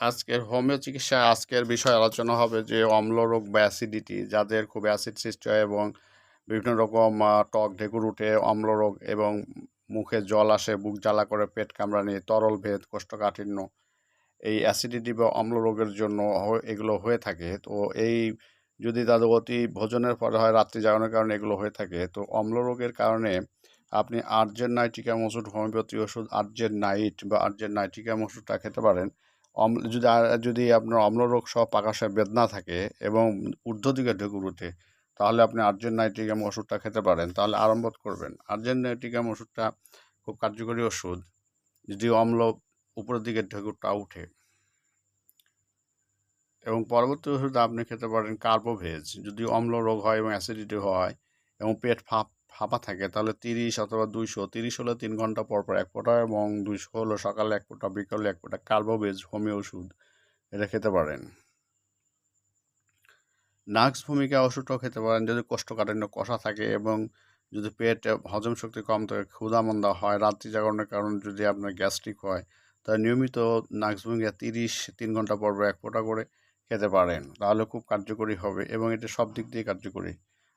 আজকের হোমিও চিকিৎসায় আজকের বিষয় আলোচনা হবে যে অম্লরোগ বা অ্যাসিডিটি যাদের খুব অ্যাসিড সৃষ্টি হয় এবং বিভিন্ন রকম টক ঢেকুর উঠে অম্লরোগ এবং মুখে জল আসে, বুক জ্বালা করে, পেট কামড়ানি, তরল ভেদ, কোষ্ঠকাঠিন্য, এই অ্যাসিডিটি বা অম্লরোগের জন্য এগুলো হয়ে থাকে। তো এই যদি তাদের অতি ভোজনের পরে হয়, রাত্রি জাগানোর কারণে এগুলো হয়ে থাকে, তো অম্লরোগের কারণে আপনি আর্জেন নাইটিকাম ওষুধ, হোমিওপ্যাথি ওষুধ আর্জেন নাইট বা আর্জেন নাইটিকাম ওষুধটা খেতে পারেন। অম্ল যদি যদি আপনার অম্লরোগ সহ পাকাশে বেদনা থাকে এবং ঊর্ধ্ব দিকে ঢেকুর উঠে তাহলে আপনি আর্জেন নাইট্রিকাম ওষুধটা খেতে পারেন। তাহলে আরম্ভ করবেন। আর্জেন নাইট্রিকাম ওষুধটা খুব কার্যকরী ওষুধ। যদি অম্ল উপরের দিকে ঢেকুরটা উঠে এবং পরবর্তী ওষুধ আপনি খেতে পারেন কার্বোভেজ। যদি অম্ল রোগ হয় এবং অ্যাসিডিটি হয় এবং পেট ফাঁপ ফাঁপা থাকে, তাহলে তিরিশ অথবা দুইশো, তিরিশ হলে তিন ঘণ্টা পর পর এক ফোঁটা এবং দুইশো হলো সকালে এক ফোঁটা, বিকালে এক ফোঁটা কার্বোভেজ হোমিও ওষুধ, এটা খেতে পারেন। নাক্স ভূমিকা ওষুধটাও খেতে পারেন, যদি কোষ্ঠকাঠিন্য কষা থাকে এবং যদি পেট হজম শক্তি কম থাকে ক্ষুধা মন্দা হয়, রাত্রি জাগরণের কারণে যদি আপনার গ্যাস্ট্রিক হয়, তাহলে নিয়মিত নাক্স ভূমিকা তিরিশ, তিন ঘণ্টা পর এক ফোঁটা করে খেতে পারেন, তাহলে খুব কার্যকরী হবে এবং এটা সব দিক দিয়ে কার্যকরী।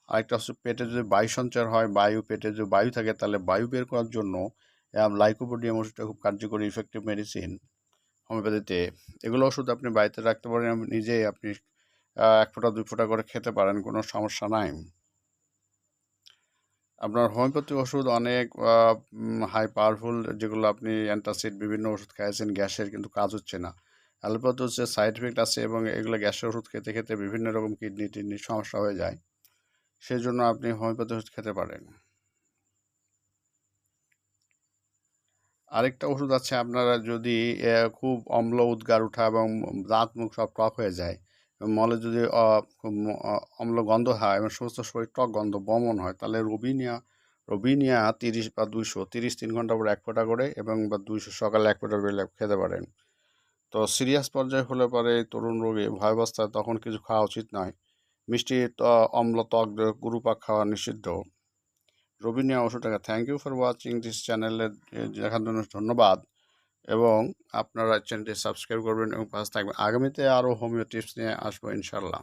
আরেকটা হচ্ছে পেটে যদি বায়ু সঞ্চার হয়, বায়ু, পেটে যদি বায়ু থাকে, তাহলে বায়ু বের করার জন্য লাইকোপোডিয়াম ওষুধটা খুব কার্যকরী ইফেক্টিভ মেডিসিন হোমিওপ্যাথিতে এগুলো ওষুধ আপনি বাড়িতে রাখতে পারেন নিজেই আপনি এক ফোঁটা, দুই ফোঁটা করে খেতে পারেন, কোনো সমস্যা নাই। আপনার হোমিওপ্যাথি ওষুধ অনেক হাই পাওয়ারফুল যেগুলো আপনি অ্যান্টাসিড বিভিন্ন ওষুধ খাইয়েছেন, গ্যাসের কিন্তু কাজ হচ্ছে না। অ্যালোপ্যাথি হচ্ছে সাইড এফেক্ট আছে এবং এগুলো গ্যাসের ওষুধ খেতে খেতে বিভিন্ন রকম কিডনি টিডনির সমস্যা হয়ে যায়। সেই জন্য আপনি হোমিওপ্যাথি ওষুধ খেতে পারেন। আরেকটা ওষুধ আছে আপনারা যদি খুব অম্ল, উদ্গার, উঠা এবং দাঁত, মুখ সব টক হয়ে যায় মলে যদি অম্ল গন্ধ হয় এবং সমস্ত শরীর টক গন্ধ, বমন হয়, তাহলে রবিনিয়া রবিনিয়া তিরিশ বা দুইশো, তিরিশ তিন ঘণ্টা পর এক ফোঁটা করে এবং বা দুইশো সকালে এক ফোঁটা করে খেতে পারেন। তো সিরিয়াস পর্যায়ে হলে পরে তরুণ রোগী ভয়াবস্থায় তখন কিছু খাওয়া উচিত নয়। মিষ্টি অম্ল, ত্বক, গুরুপাক খাওয়া নিষিদ্ধ। Robinia ওষুধটাকে thank you for watching this চ্যানেলের দেখার জন্য ধন্যবাদ। এবং আপনারা চ্যানেলটি সাবস্ক্রাইব করবেন এবং পাশে থাকবেন। আগামীতে আরও হোমিও টিপস নিয়ে আসব ইনশাল্লাহ